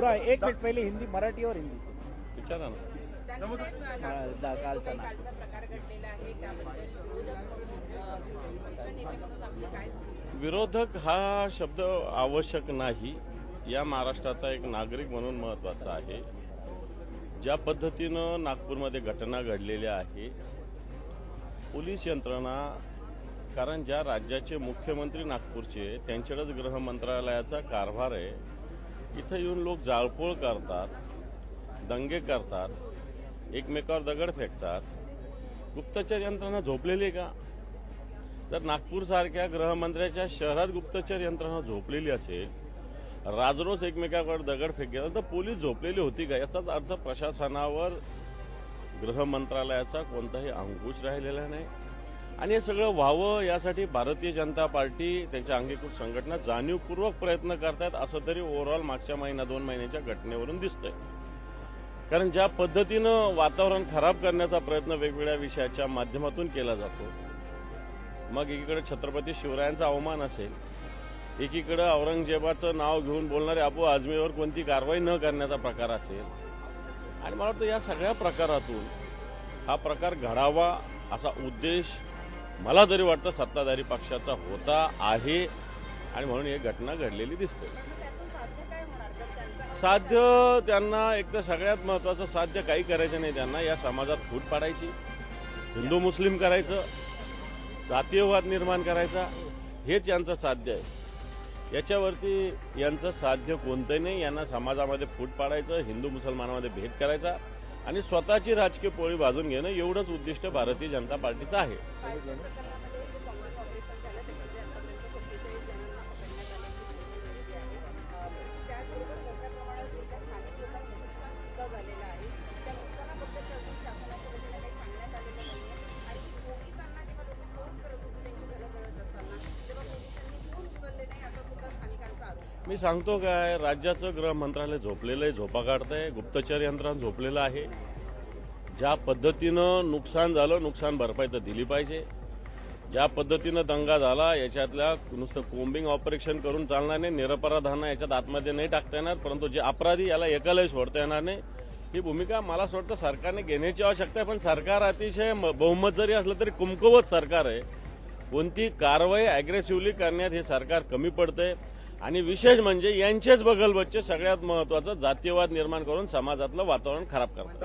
पूरा एक मिनट पहले हिंदी मराठी और हिंदी। विचारा ना। कालचा विरोधक हा शब्द आवश्यक नाही. या महाराष्ट्राचा एक नागरिक म्हणून महत्त्वाचा आहे. ज्या पद्धतीनं नागपूरमध्ये घटना घडलेल्या आहे पोलीस यंत्रणा कारण ज्या राज्याचे मुख्यमंत्री नागपूरचे त्यांच्याकडेच गृह मंत्रालयाचा कारभार आहे. इथं येऊन लोक जाळपोळ करतात दंगे करतात एकमेकावर दगड फेकतात. गुप्तचर यंत्रणा झोपलेली आहे का? जर नागपूरसारख्या गृहमंत्र्याच्या शहरात गुप्तचर यंत्रणा झोपलेली असेल राजरोज एकमेकाकडे दगड फेकले तर पोलीस झोपलेली होती का? याचाच अर्थ प्रशासनावर गृह मंत्रालयाचा कोणताही अंकुश राहिलेला नाही. आणि हे सगळं व्हावं यासाठी भारतीय जनता पार्टी त्यांच्या अंगीकृत संघटना जाणीवपूर्वक प्रयत्न करतायत असं तरी ओव्हरऑल मागच्या महिना दोन महिन्याच्या घटनेवरून दिसतंय. कारण ज्या पद्धतीनं वातावरण खराब करण्याचा प्रयत्न वेगवेगळ्या विषयाच्या माध्यमातून केला जातो मग एकीकडे छत्रपती शिवरायांचा अवमान असेल एकीकडे औरंगजेबाचं नाव घेऊन बोलणारे अबू आजमीवर कोणती कारवाई न करण्याचा प्रकार असेल. आणि मला वाटतं या सगळ्या प्रकारातून हा प्रकार घडावा असा उद्देश मला तरी वाटतं सत्ताधारी पक्षाचा होता आहे आणि म्हणून ही घटना घडलेली दिसते. साध्य त्यांना एक तर सगळ्यात महत्वाचं साध्य काही करायचं नाही त्यांना या समाजात फूट पाडायची हिंदू मुस्लिम करायचं जातीयवाद निर्माण करायचा हेच यांचं साध्य आहे. याच्यावरती यांचं साध्य कोणतंही नाही यांना समाजामध्ये फूट पाडायचं हिंदू मुसलमानामध्ये भेद करायचा आणि स्वतःची राजकीय पोळी भाजून घेणं एवढंच उद्दिष्ट भारतीय जनता पार्टीचं आहे. मी सांगतो काय राज्याचं गृह मंत्रालय झोपलेलं आहे झोपा काढतंय गुप्तचर यंत्रणा झोपलेलं आहे. ज्या पद्धतीनं नुकसान झालं नुकसान भरपाई तर दिली पाहिजे. ज्या पद्धतीनं दंगा झाला याच्यातल्या नुसतं कोम्बिंग ऑपरेशन करून चालणार नाही निरपराधांना याच्यात आतमध्ये नाही टाकता येणार परंतु जे अपराधी याला एकालाही सोडता येणार नाही ही भूमिका मला असं वाटतं सरकारने घेण्याची आवश्यकता आहे. पण सरकार अतिशय म- बहुमत जरी असलं तरी कुमकुवत सरकार आहे. कोणती कारवाई अग्रेसिव्हली करण्यात हे सरकार कमी पडतंय. आणि विशेष म्हणजे यांचेच बगलबच्चे सगळ्यात महत्वाचं जातीयवाद निर्माण करून समाजातलं वातावरण खराब करतात.